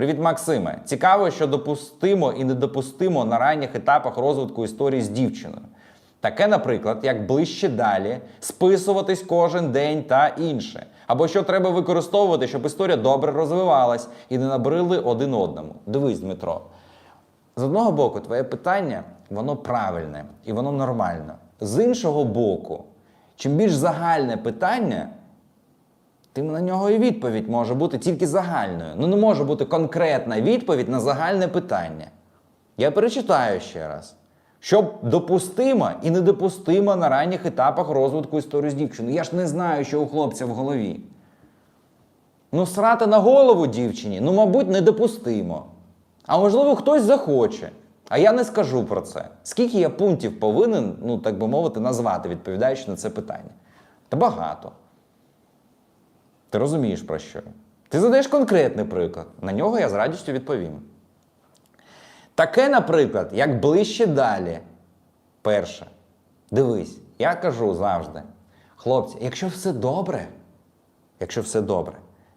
Привіт, Максиме. Цікаво, що допустимо і недопустимо на ранніх етапах розвитку історії з дівчиною. Таке, наприклад, як ближче далі, списуватись кожен день та інше. Або що треба використовувати, щоб історія добре розвивалась і не набрили один одному. Дивись, Дмитро. З одного боку, твоє питання, воно правильне і воно нормальне. З іншого боку, чим більш загальне питання, тим на нього і відповідь може бути тільки загальною. Ну не може бути конкретна відповідь на загальне питання. Я перечитаю ще раз. Що допустимо і недопустимо на ранніх етапах розвитку історії з дівчиною. Я ж не знаю, що у хлопця в голові. Ну, срати на голову дівчині, ну, мабуть, недопустимо. А можливо, хтось захоче. А я не скажу про це. Скільки я пунктів повинен, ну так би мовити, назвати, відповідаючи на це питання? Та багато. Ти розумієш про що? Ти задаєш конкретний приклад. На нього я з радістю відповім. Таке, наприклад, як ближче далі. Перше. Дивись, я кажу завжди: хлопці, якщо все добре, якщо все добре,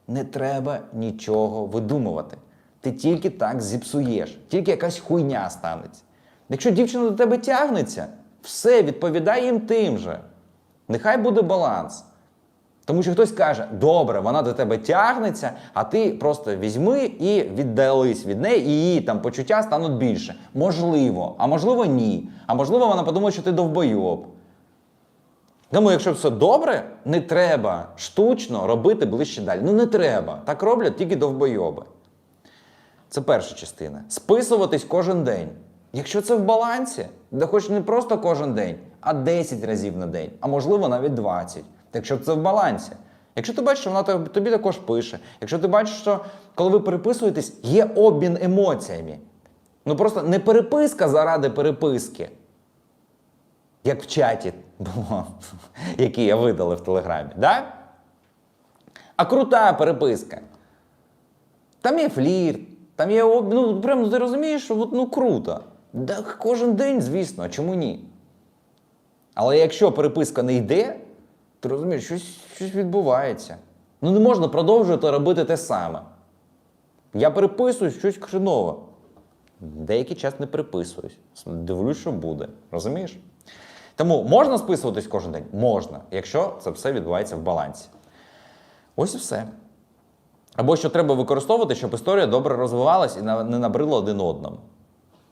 не треба нічого видумувати. Ти тільки так зіпсуєш, тільки якась хуйня станеться. Якщо дівчина до тебе тягнеться, все, відповідай їм тим же. Нехай буде баланс. Тому що хтось каже, добре, вона до тебе тягнеться, а ти просто візьми і віддались від неї, і її там почуття стануть більше. Можливо, а можливо, ні. А можливо, вона подумає, що ти довбойоб. Тому, якщо все добре, не треба штучно робити ближче далі. Ну не треба. Так роблять тільки довбойоби. Це перша частина. Списуватись кожен день. Якщо це в балансі, де хоч не просто кожен день, а 10 разів на день, а можливо навіть 20. Якщо це в балансі. Якщо ти бачиш, що вона тобі також пише, якщо ти бачиш, що коли ви переписуєтесь, є обмін емоціями. Ну просто не переписка заради переписки, як в чаті було, який я видалив в Телеграмі, да? а крута переписка. Там є флірт, там є об... ну прям ти розумієш, що ну круто. Да, кожен день, звісно, чому ні? Але якщо переписка не йде, ти розумієш, щось, щось відбувається. Ну не можна продовжувати робити те саме. Я переписую щось хренове. Деякий час не переписуюсь. Дивлюсь, що буде. Розумієш? Тому можна списуватись кожен день? Можна, якщо це все відбувається в балансі. Ось і все. Або що треба використовувати, щоб історія добре розвивалась і не набрила один одному.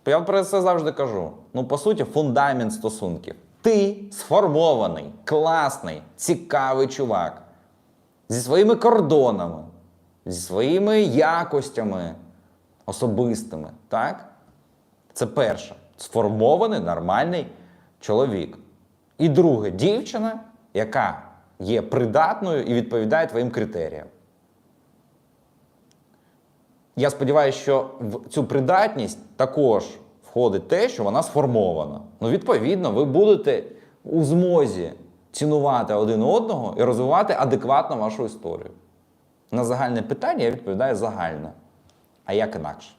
Я про це завжди кажу. Ну, по суті, фундамент стосунків. Ти сформований, класний, цікавий чувак зі своїми кордонами, зі своїми якостями особистими. Так? Це перше. Сформований нормальний чоловік. І друге, дівчина, яка є придатною і відповідає твоїм критеріям. Я сподіваюся, що в цю придатність також входить те, що вона сформована. Ну, відповідно, ви будете у змозі цінувати один одного і розвивати адекватно вашу історію. На загальне питання я відповідаю загально. А як інакше?